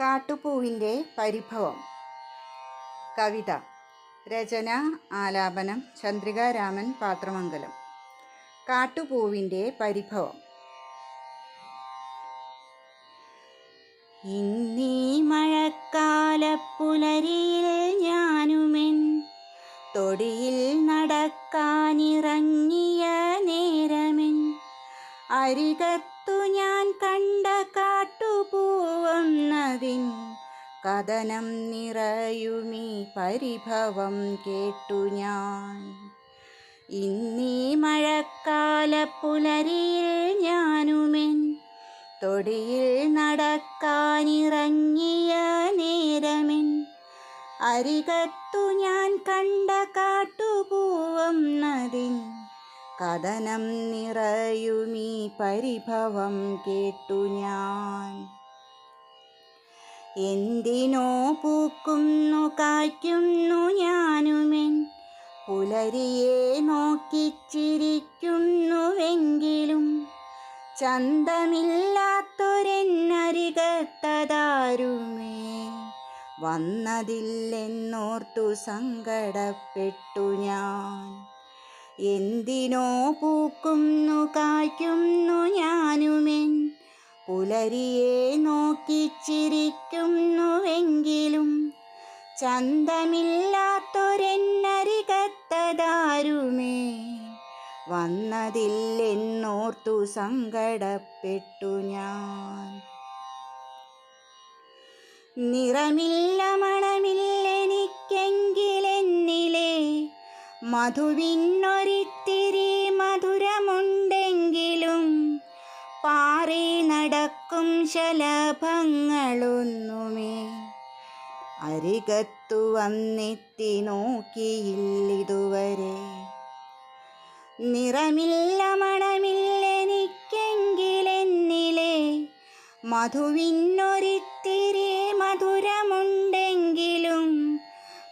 കാട്ടുപൂവിന്റെ പരിഭവം. കവിത. രചന ആലാപനം ചന്ദ്രിക രാമൻ പാത്രമംഗലം. കാട്ടുപൂവിന്റെ പരിഭവം. ഇന്നീ മഴക്കാലപ്പുലരിയിൽ ഞാനുമെൻ തൊടിയിൽ നടക്കാനിറങ്ങിയ നേരമെൻ അരികത്തു ഞാൻ കണ്ട കാട്ടുപൂവന്നതിൻ കഥനം നിറയുമീ പരിഭവം കേട്ടു ഞാൻ. ഇന്നീ മഴക്കാല പുലരിയിൽ ഞാനുമെൻ തൊടിയിൽ നടക്കാനിറങ്ങിയ നേരമെൻ അരികത്തു ഞാൻ കണ്ട കാട്ടുപൂവം നദിൻ കഥനം നിറയുമീ പരിഭവം കേട്ടു ഞാൻ. എന്തിനോ പൂക്കുന്നു കായ്ക്കുന്നു ഞാനുമെൻ. പുലരിയെ നോക്കിച്ചിരിക്കുന്നുവെങ്കിലും ചന്തമില്ലാത്തൊരെന്നരികത്തതാരുമേ. വന്നതില്ലെന്നോർത്തു സങ്കടപ്പെട്ടു ഞാൻ. എന്തിനോ പൂക്കുന്നു കായ്ക്കുന്നു ഞാനുമെൻ. പുലരിയെ നോക്കിച്ചിരിക്കുന്നുവെങ്കിലും ചന്തമില്ലാത്തൊരെന്നരികത്തതാരുമേ? വന്നതില്ലെന്നോർത്തു സങ്കടപ്പെട്ടു ഞാൻ. നിറമില്ല മണമില്ലെനിക്കെങ്കിലെന്നിലെ? മധുവിനൊരിത്തിരി മധുരമുണ്ടെങ്കിലും പാറി നടക്കും ശലഭങ്ങളൊന്നുമേ. അരികത്തു വന്നെത്തി നോക്കിയില്ലിതുവരെ. നിറമില്ല മണമില്ലെനിക്കെങ്കിലെന്നിലെ മധുവിനൊരിത്തിരി മധുരമുണ്ടെങ്കിലും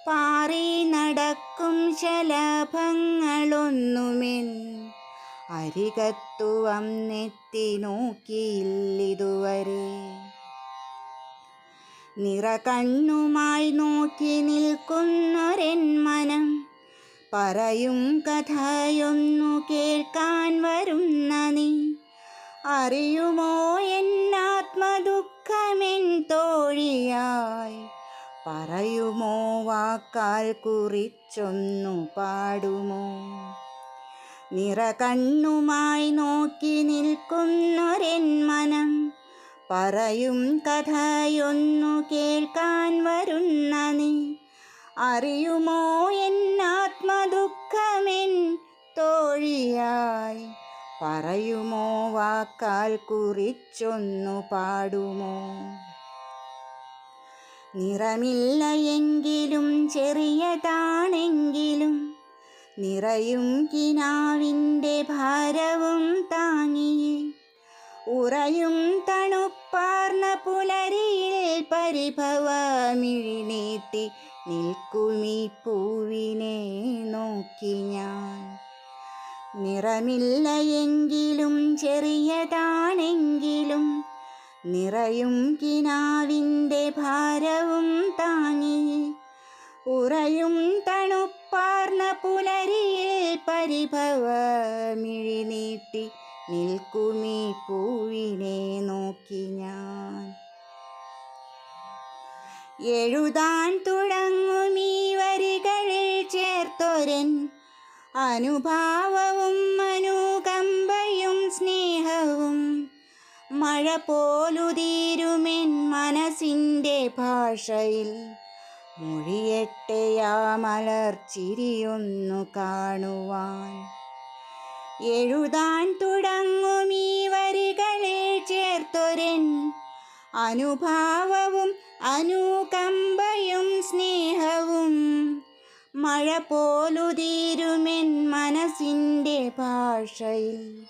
പാറി നടക്കും ശലഭങ്ങളൊന്നുമെൻ അരികത്തു വന്നെത്തി നോക്കിയില്ലിതുവരെ നിറ കണ്ണുമായി നോക്കി നിൽക്കുന്നൊരെൻ മനം പറയും കഥയൊന്നു കേൾക്കാൻ വരുന്ന നീ. അറിയുമോ എന്നാത്മദുഃഖമെൻ തോഴിയായി? പറയുമോ വാക്കാൽ കുറിച്ചൊന്നു പാടുമോ? നിറകണ്ണുമായി നോക്കി നിൽക്കുന്നൊരെൻ മനം. പറയും കഥയൊന്നു കേൾക്കാൻ വരുന്ന നീ. അറിയുമോ എന്നാത്മദുഃഖമെൻ തോഴിയായി. പറയുമോ വാക്കാൽ കുറിച്ചൊന്നു പാടുമോ. നിറമില്ല എങ്കിലും ചെറിയതാണെങ്കിലും നിറയും കിനാവിന്റെ ഭാരവും താങ്ങിയേ. ഉറയും തണുപ്പാർന്ന പുലരിയിൽ പരിഭവമിഴിനീട്ടി നിൽക്കുമീ പൂവിനെ നോക്കി ഞാൻ. നിറമില്ല എങ്കിലും ചെറിയതാണെങ്കിലും നിറയും കിനാവിന്റെ ഭാരവും താങ്ങി ഉറയും തണുപ്പാർന്ന പുലരിയിൽ പരിഭവമിഴി നീട്ടി നിൽക്കുമീ പൂവിനെ നോക്കി ഞാൻ. എഴുതാൻ തുടങ്ങുമീ വരികളിൽ ചേർത്തൊരൻ അനുഭാവവും അനുകമ്പയും സ്നേഹവും. മഴ പോലുതീരുമെൻ മനസ്സിന്റെ ഭാഷയിൽ മൊഴിയട്ടെയാ മലർച്ചിരിയൊന്നു കാണുവാൻ. എഴുതാൻ തുടങ്ങും ഈ വരികളെ ചേർത്തൊരൻ അനുഭാവവും അനുകമ്പയും സ്നേഹവും. മഴ പോലുതീരുമെൻ മനസ്സിന്റെ ഭാഷയിൽ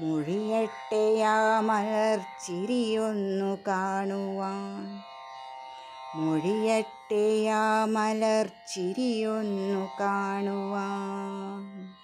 മൊഴിയട്ടെയാ മലർച്ചിരിയൊന്നു കാണുവാൻ. മൊഴിയട്ടെയാ മലർച്ചിരിയൊന്നു കാണുവാൻ.